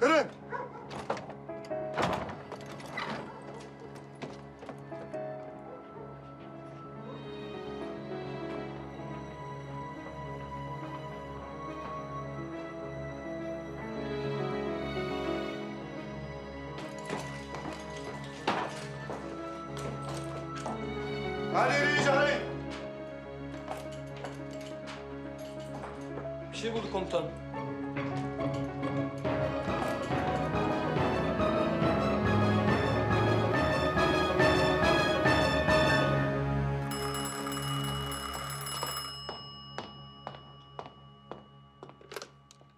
Kırın! Hadi hadi. Bir şey bulduk komutanım.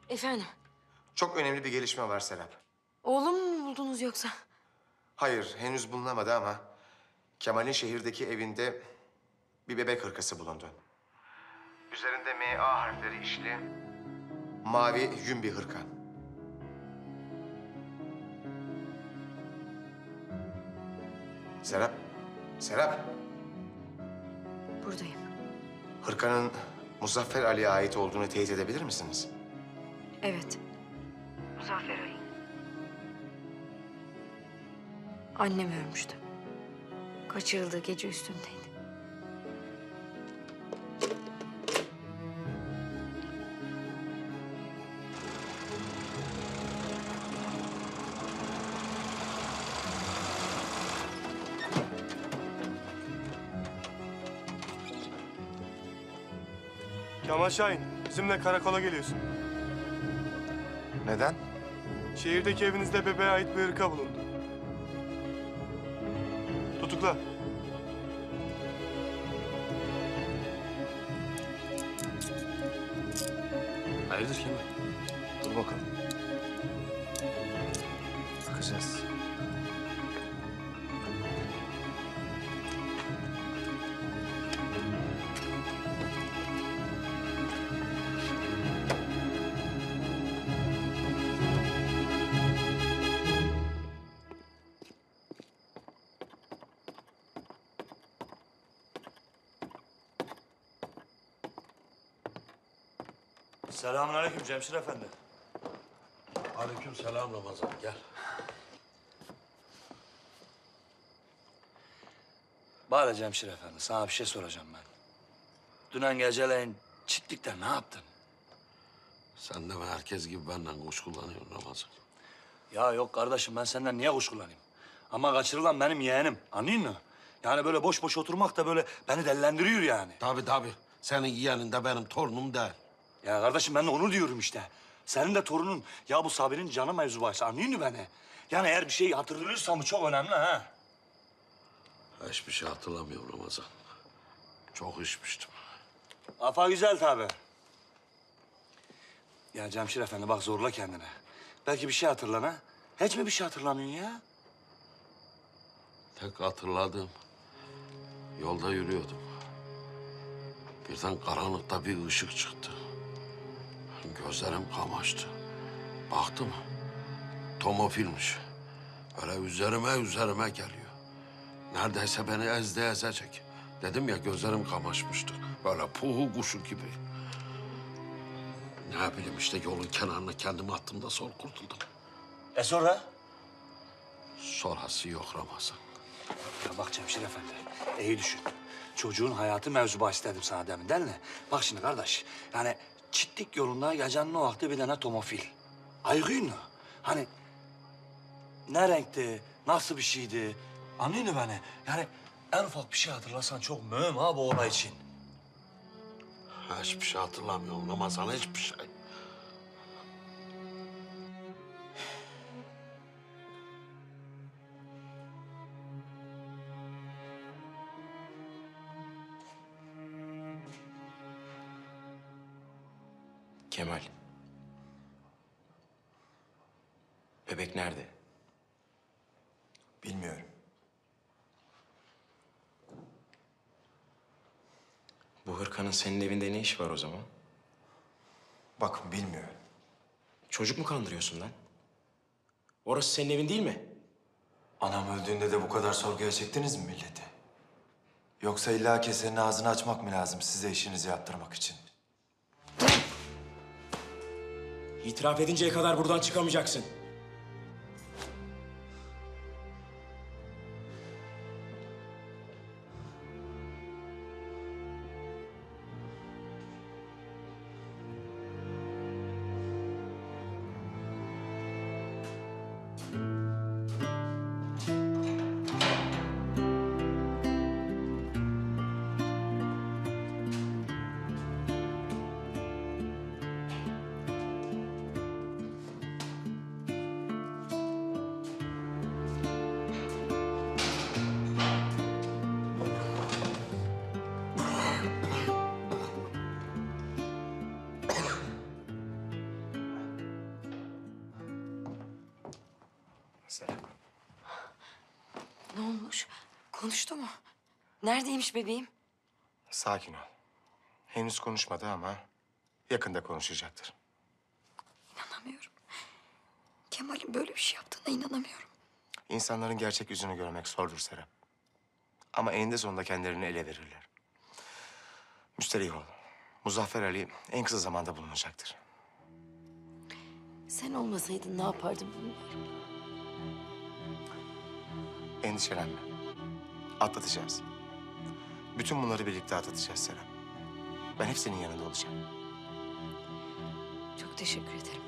Efendim, Çok önemli bir gelişme var Serap. oğlumu mu buldunuz yoksa? Hayır, henüz bulunamadı ama Kemal'in şehirdeki evinde bir bebek hırkası bulundu. Üzerinde MA harfleri işli, mavi yün bir hırka. Serap, Serap, Buradayım. hırkanın Muzaffer Ali'ye ait olduğunu teyit edebilir misiniz? Evet. Muzaffer Ali. Annem ölmüştü. Kaçırıldığı gece üstündeydi. Kemal Şahin, bizimle karakola geliyorsun. Neden? Şehirdeki evinizde bebeğe ait bir hırka bulundu. Tutukla. Hayırdır Kemal? Dur bakalım. Selamünaleyküm Cemşir Efendi. Aleyküm selam Ramazan gel. Bari Cemşir Efendi, sana bir şey soracağım ben. Dünen geceleyin çitlikte ne yaptın? Sen de mi herkes gibi benden kuş kullanıyorsun Ramazan? Ya yok kardeşim, ben senden niye kuşkulanayım? Ama kaçırılan benim yeğenim, anlayın mı? Yani böyle boş boş oturmak da böyle beni dellendiriyor yani. Tabii tabii. Senin yeğenin de benim torunum değil. Ya kardeşim ben de onu diyorum işte. Senin de torunun, ya bu Sabri'nin canı mevzu bahsi, anlayın mı beni? Yani eğer bir şey hatırlıyorsam bu çok önemli ha. Hiçbir şey hatırlamıyorum Ramazan. Çok içmiştim. Afa güzel tabii. Ya Cemşir Efendi bak zorla kendini. Belki bir şey hatırlan ha. Hiç mi bir şey hatırlamıyorsun ya? Tek hatırladığım yolda yürüyordum. Birden karanlıkta bir ışık çıktı. Gözlerim kamaştı. Baktım tomofilmiş. Öyle üzerime üzerime geliyor. Neredeyse beni ezdi ezecek. Dedim ya gözlerim kamaşmıştı. Böyle puhu kuşu gibi. Ne bileyim işte yolun kenarına kendimi attım da sol kurtuldum. E sonra? Sonrası yok Ramazan. Ya bak Cemşir Efendi, iyi düşün. Çocuğun hayatı mevzu bahis dedim sana demin değil mi? Bak şimdi kardeş, yani çitlik yolunda gecenin o vakti bir tane tomofil. Aygın mı? Hani ne renkti, nasıl bir şeydi? Anlıyor musun beni? Yani en ufak bir şey hatırlasan çok mühim ha bu olay için. Hiçbir şey hatırlamıyorum Ramazan, hiçbir şey. Kemal. Bebek nerede? Bilmiyorum. Bu hırkanın senin evinde ne işi var o zaman? Bakın bilmiyorum. Çocuk mu kandırıyorsun lan? Orası senin evin değil mi? Anam öldüğünde de bu kadar sorguya çektiniz mi milleti? Yoksa illa kesenin ağzını açmak mı lazım size işinizi yaptırmak için? İtiraf edinceye kadar buradan çıkamayacaksın. Serap. Ne olmuş? Konuştu mu? Neredeymiş bebeğim? Sakin ol. Henüz konuşmadı ama yakında konuşacaktır. İnanamıyorum. Kemal'in böyle bir şey yaptığına inanamıyorum. İnsanların gerçek yüzünü görmek zordur Serap. Ama eninde sonunda kendilerini ele verirler. Müsterih ol. Muzaffer Ali en kısa zamanda bulunacaktır. Sen olmasaydın ne yapardım bilmiyorum. Endişelenme. Atlatacağız. Bütün bunları birlikte atlatacağız Serap. Ben hep senin yanında olacağım. Çok teşekkür ederim.